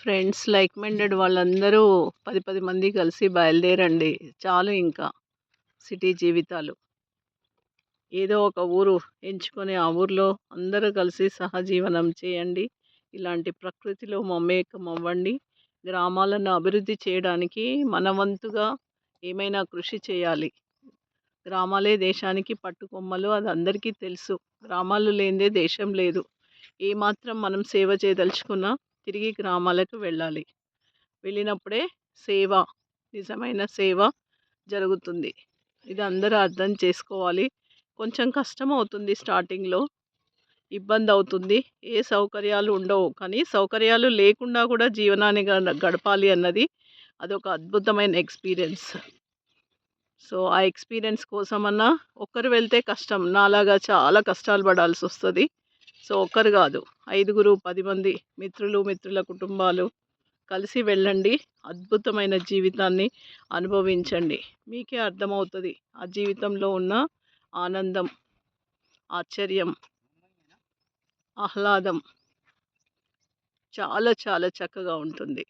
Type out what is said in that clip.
Friends like minded వాళ్ళందరూ పది పది మంది కలిసి బయలుదేరండి. చాలు ఇంకా సిటీ జీవితాలు. ఏదో ఒక ఊరు ఎంచుకొని ఆ ఊర్లో అందరూ కలిసి సహజీవనం చేయండి. ఇలాంటి ప్రకృతిలో మమేకం అవ్వండి. గ్రామాలను అభివృద్ధి చేయడానికి మన వంతుగా ఏమైనా కృషి చేయాలి. గ్రామాలే దేశానికి పట్టుకొమ్మలు అది అందరికీ తెలుసు. గ్రామాలు లేనిదే దేశం లేదు. ఏమాత్రం మనం సేవ చేయదలుచుకున్నా తిరిగి గ్రామాలకు వెళ్ళాలి. వెళ్ళినప్పుడే సేవ నిజమైన సేవ జరుగుతుంది. ఇది అందరూ అర్థం చేసుకోవాలి. కొంచెం కష్టం అవుతుంది స్టార్టింగ్లో. ఇబ్బంది అవుతుంది ఏ సౌకర్యాలు ఉండవు. కానీ సౌకర్యాలు లేకుండా కూడా జీవనాన్ని గడపాలి అన్నది అదొక అద్భుతమైన ఎక్స్పీరియన్స్. సో ఆ ఎక్స్పీరియన్స్ కోసమన్నా ఒక్కరు వెళ్తే కష్టం. నాలాగా చాలా కష్టాలు పడాల్సి వస్తుంది సో ఒక్కరు కాదు. ఐదుగురు పది మంది మిత్రులు మిత్రుల కుటుంబాలు కలిసి వెళ్ళండి. అద్భుతమైన జీవితాన్ని అనుభవించండి. మీకే అర్థమవుతుంది. ఆ జీవితంలో ఉన్న ఆనందం ఆశ్చర్యం ఆహ్లాదం చాలా చాలా చక్కగా ఉంటుంది.